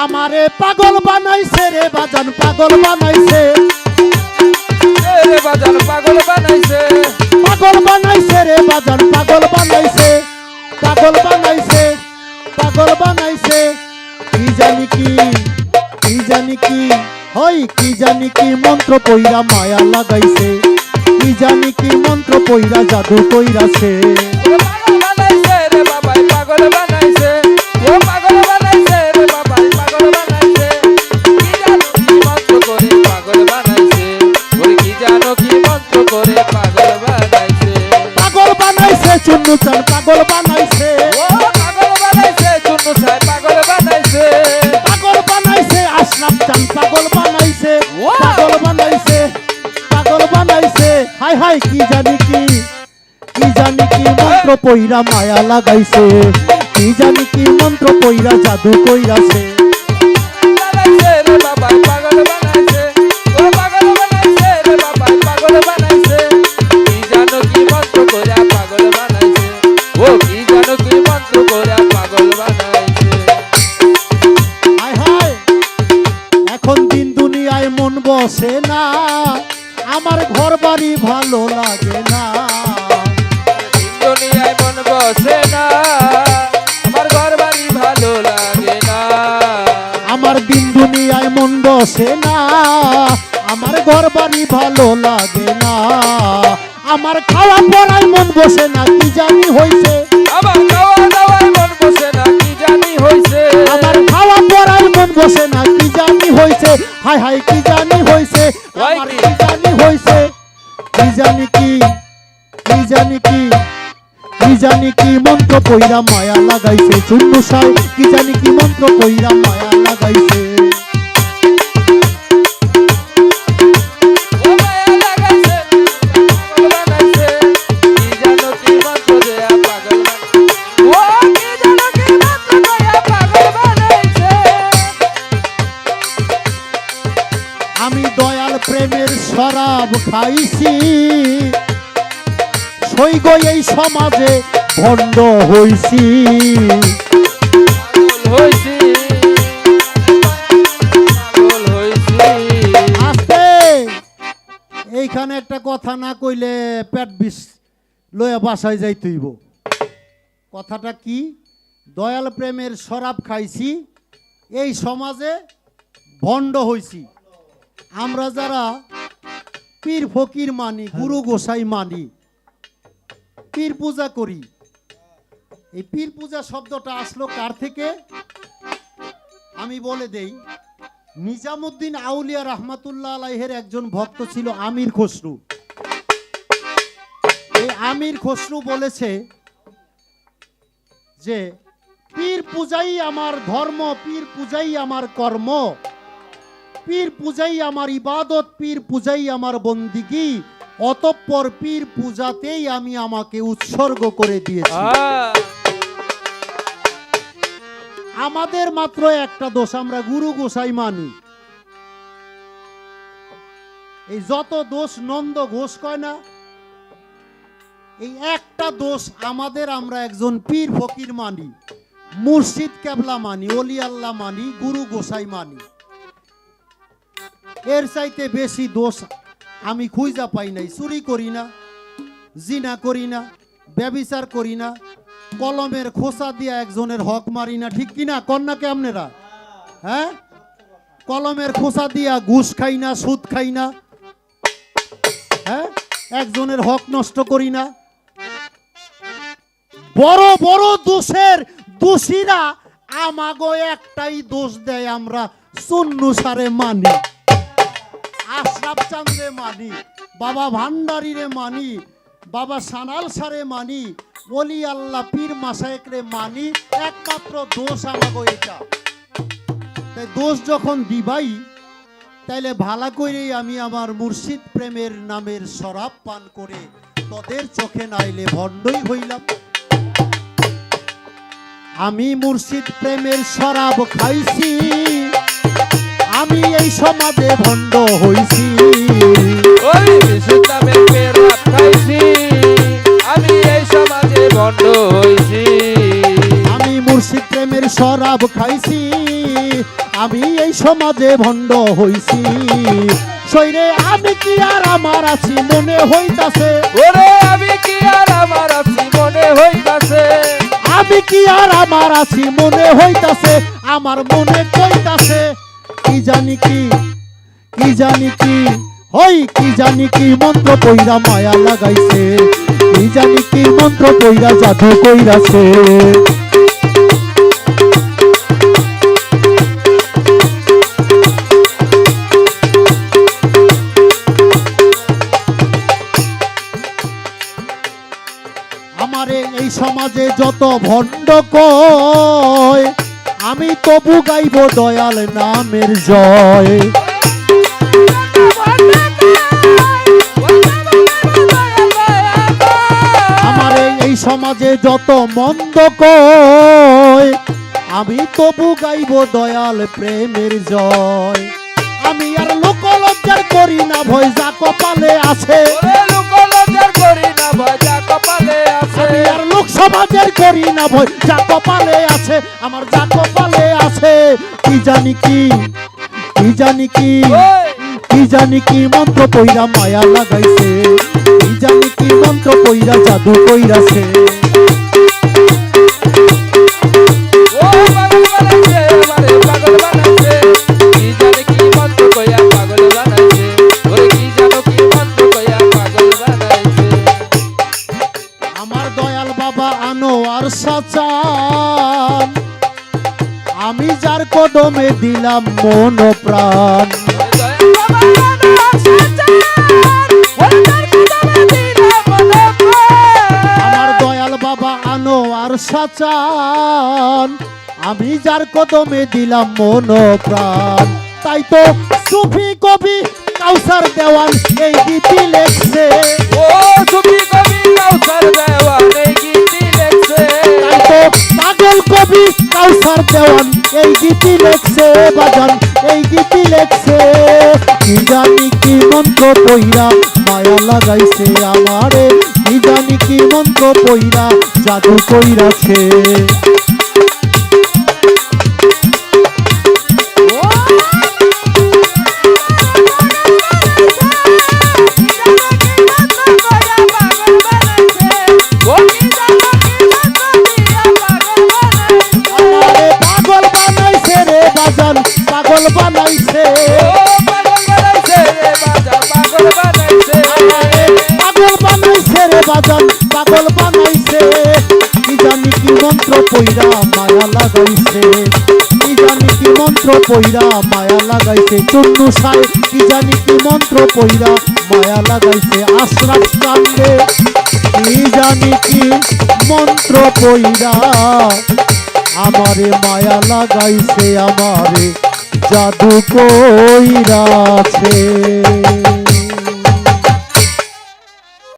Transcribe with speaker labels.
Speaker 1: আমারে পাগল বানাইছে রে বাজান পাগল বানাইছে।
Speaker 2: রে বাজান পাগল বানাইছে।
Speaker 1: পাগল বানাইছে রে বাজান পাগল বানাইছে। পাগল বানাইছে পাগল বানাইছে। কি জানি কি কি জানি কি হই কি জানি কি মন্ত্র পইরা মায়া লাগাইছে। কি জানি কি মন্ত্র পইরা জাদু কইরাছে।
Speaker 2: মন্ত্র
Speaker 1: পইরা মায়া লাগাইছে। কি জানি কি মন্ত্র পইরা জাদু কইরাছে। মন বসে না। আমার ঘর বাড়ি ভালো লাগে না।
Speaker 2: বসে না আমার ঘর বাড়ি ভালো লাগে না।
Speaker 1: আমার দিন দুনিয়ায় মন বসে না আমার ঘর বাড়ি ভালো লাগে না। আমার খাওয়া পড়ায় মন বসে না কি জানি হইছে।
Speaker 2: আমার খাওয়া দাওয়ায় মন বসে না কি জানি হইছে।
Speaker 1: আমার খাওয়া পড়ায় মন বসে না কি জানি হইছে। হাই হাই কি জানি হইছে। আমার
Speaker 2: কি?
Speaker 1: জানি হইছে। কি জানি কি? কি জানি কি? জানি কি মন্ত্র কইরা মায়া লাগাইছে চুন্নু সাই কি জানি কি মন্ত্র কইরা মায়া লাগাইছে। আমি দয়াল প্রেমের শরাব খাইছি। সৈগ এই সমাজে ভণ্ড হইছি। এইখানে একটা কথা না কইলে পেট বিষ লয়ে বাসায় যাইতেইব কথাটা কি? দয়াল প্রেমের শরাব খাইছি এই সমাজে ভণ্ড হইছি। আমরা যারা পীর ফকির মানি গুরু গোসাই মানি পীর পূজা করি। এই পীর পূজা শব্দটা আসলো কার থেকে? আমি বলে দেই, নিজামুদ্দিন আউলিয়া রহমাতুল্লাহ আলাইহের একজন ভক্ত ছিল আমির খসরু। এই আমির খসরু বলেছে যে, পীর পূজাই আমার ধর্ম, পীর পূজাই আমার কর্ম। পীর পূজাই আমার ইবাদত, পীর পূজাই আমার বন্দিগি। অতঃপর পীর পূজাতেই আমি আমাকে উৎসর্গ করে দিয়েছি। আমাদের মাত্র একটা দোষ আমরা গুরু গোসাই মানি। এই যত দোষ নন্দ ঘোষ কয় না এই একটা দোষ আমাদের আমরা একজন পীর ফকির মানি মুর্শিদ কেবলা মানি অলি আল্লাহ মানি গুরু গোসাই মানি। এর চাইতে বেশি দোষ আমি খুঁজা পাই নাই, চুরি করি না, জিনা করি না, ব্যবিচার করি না, কলমের খোসা দিয়া একজনের হক মারি না, ঠিক কিনা? কন্যাকে আপনারা? হ্যাঁ? কলমের খোসা দিয়া ঘুষ খাই না, সুদ খাই না হ্যাঁ? একজনের হক নষ্ট করি না। বড় বড় দোষের দোষীরা আমাগো একটাই দোষ দেয় আমরা সুন্নু সারে মানি। চান্দে মানি, বাবা ভান্ডারীরে মানি, বাবা সানাল সারে মানি, বলি আল্লাহ পীর মাসায়েকরে মানি, একমাত্র দোষ আমাগো এটা তাই দোষ যখন দিবাই, তাইলে ভালা করেই আমি আমার মুর্শিদ প্রেমের নামের শরাব পান করে তোদের চোখে নাইলে ভণ্ডই হইলাম। আমি মুর্শিদ প্রেমের শরাব খাইছি। এই সমাজে ভণ্ড হইছি।
Speaker 2: ওই বিশুদ্ধ নামে পেরাপ খাইছি। আমি এই সমাজে ভণ্ড হইছি।
Speaker 1: আমি মুর্শিদ প্রেমের শরাব খাইছি। আমি এই সমাজে ভণ্ড হইছি। শৈরে আমি কি আর আমার আছি মনে হইতাছে?
Speaker 2: ওরে আমি কি আর আমার আছি মনে হইতাছে?
Speaker 1: আমি কি আর আমার আছি মনে হইতাছে? আমার মনে কইতাছে কি জানি কি? কি জানি কি? হই কি জানি কি মন্ত্র কইরা মায়া লাগাইছে। কি জানি কি মন্ত্র কইরা জাদু কইরাছে। আমারে এই সমাজে যত ভণ্ড কয় আমি তবু গাইব দয়াল নামের জয়। আমারে এই সমাজে যত মন্দ কয় আমি তবু গাইব দয়াল প্রেমের জয়। আমি আর লোকলজ্জার করি না ভয় যা কপালে আছে।
Speaker 2: লোকলজ্জার করি না ভয় যা কপালে আছে।
Speaker 1: আমি আর সমাজের করি না ভয়। যা কপালে আছে আমার যা কপালে আছে। কি জানি কি কি জানি কি কি জানি কি মন্ত্র কইরা মায়া লাগাইছে। কি জানি কি মন্ত্র কইরা জাদু কইরাছে। কদমে মন প্রাণ। আমি যার কদমে দিলাম মন প্রাণ। তাই তো সুফি কবি কাউসার দেওয়ান এই গীতি লেখছে।
Speaker 2: ও সুবি কবি কাউসার
Speaker 1: কাউসার দেওয়ান, এই গীতি লেখছে বাজান, এই গীতি লেখছে। কি জানি কি মন্ত্র পইরা মায়া লাগাইছে আমারে, কি জানি কি মন্ত্র পইরা জাদু কইরাছে। পাগল বানাইছে। কি জানি কি মন্ত্র পইরা মায়া লাগাইছে। কি জানি কি মন্ত্র পইরা মায়া লাগাইছে। চুন্নু সাই কি জানি কি মন্ত্র পইরা মায়া লাগাইছে। আশ্রাত কান্দে কি জানি কি মন্ত্র পইরা আমারে মায়া লাগাইছে, আমারে জাদু কইরাছে।